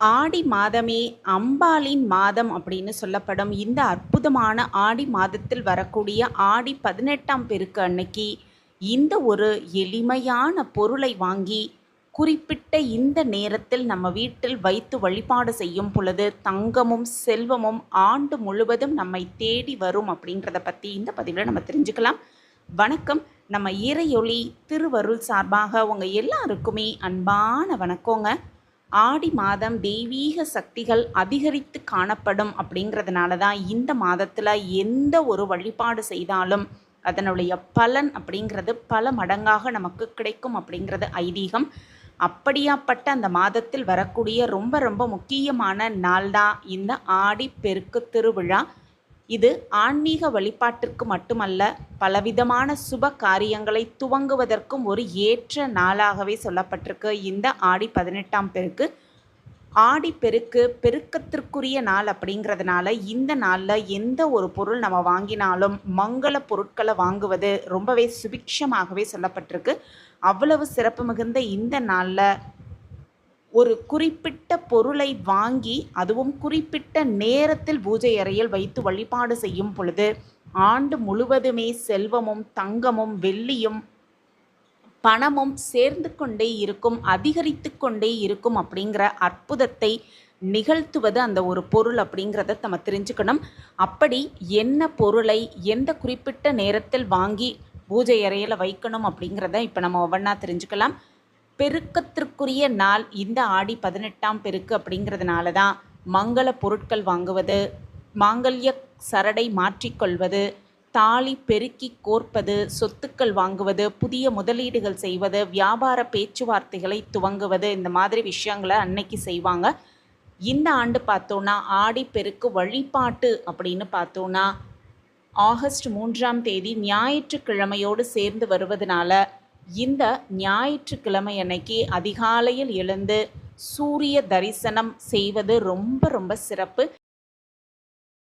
ஆடி மாதமே அம்பாளின் மாதம் அப்படின்னு சொல்லப்படும். இந்த அற்புதமான ஆடி மாதத்தில் வரக்கூடிய ஆடி பதினெட்டாம் பெருக்கு அன்னைக்கு இந்த ஒரு எளிமையான பொருளை வாங்கி குறிப்பிட்ட இந்த நேரத்தில் நம்ம வீட்டில் வைத்து வழிபாடு செய்யும் பொழுது தங்கமும் செல்வமும் ஆண்டு முழுவதும் நம்மை தேடி வரும் அப்படின்றத பற்றி இந்த பதிவில் நம்ம தெரிஞ்சுக்கலாம். வணக்கம். நம்ம இறையொளி திருவருள் சார்பாக உங்கள் எல்லாருக்குமே அன்பான வணக்கங்க. ஆடி மாதம் தெய்வீக சக்திகள் அதிகரித்து காணப்படும் அப்படிங்கிறதுனால தான் இந்த மாதத்தில் எந்த ஒரு வழிபாடு செய்தாலும் அதனுடைய பலன் அப்படிங்கிறது பல மடங்காக நமக்கு கிடைக்கும் அப்படிங்கிறது ஐதீகம். அப்படியாப்பட்ட அந்த மாதத்தில் வரக்கூடிய ரொம்ப ரொம்ப முக்கியமான நாள் தான் இந்த ஆடி பெருக்கு திருவிழா. இது ஆன்மீக வழிபாட்டிற்கு மட்டுமல்ல பலவிதமான சுப காரியங்களை துவங்குவதற்கும் ஒரு ஏற்ற நாளாகவே சொல்லப்பட்டிருக்கு. இந்த ஆடி பதினெட்டாம் பெருக்கு. ஆடி பெருக்கு பெருக்கத்திற்குரிய நாள் அப்படிங்கிறதுனால இந்த நாளில் எந்த ஒரு பொருள் நம்ம வாங்கினாலும் மங்கள பொருட்களை வாங்குவது ரொம்பவே சுபிக்ஷமாகவே சொல்லப்பட்டிருக்கு. அவ்வளவு சிறப்பு மிகுந்த இந்த நாளில் ஒரு குறிப்பிட்ட பொருளை வாங்கி அதுவும் குறிப்பிட்ட நேரத்தில் பூஜை அறையில் வைத்து வழிபாடு செய்யும் பொழுது ஆண்டு முழுவதுமே செல்வமும் தங்கமும் வெள்ளியும் பணமும் சேர்ந்து கொண்டே இருக்கும் அதிகரித்து கொண்டே இருக்கும் அப்படிங்கிற அற்புதத்தை நிகழ்த்துவது அந்த ஒரு பொருள் அப்படிங்கிறத நம்ம தெரிஞ்சுக்கணும். அப்படி என்ன பொருளை எந்த குறிப்பிட்ட நேரத்தில் வாங்கி பூஜை அறையில் வைக்கணும் அப்படிங்கிறத இப்போ நம்ம ஒவ்வொன்றா தெரிஞ்சுக்கலாம். பெருக்கத்திற்குரிய நாள் இந்த ஆடி பதினெட்டாம் பெருக்கு அப்படிங்கிறதுனால தான் மங்கள பொருட்கள் வாங்குவது மாங்கல்ய சரடை மாற்றிக்கொள்வது தாலி பெருக்கி கோர்ப்பது சொத்துக்கள் வாங்குவது புதிய முதலீடுகள் செய்வது வியாபார பேச்சுவார்த்தைகளை துவங்குவது இந்த மாதிரி விஷயங்களை அன்னைக்கு செய்வாங்க. இந்த ஆண்டு பார்த்தோன்னா ஆடி பெருக்கு வழிபாட்டு அப்படின்னு பார்த்தோன்னா ஆகஸ்ட் மூன்றாம் தேதி ஞாயிற்றுக்கிழமையோடு சேர்ந்து வருவதனால இந்த ஞாயிற்றுக்கிழமை அன்னைக்கு அதிகாலையில் எழுந்து சூரிய தரிசனம் செய்வது ரொம்ப ரொம்ப சிறப்பு.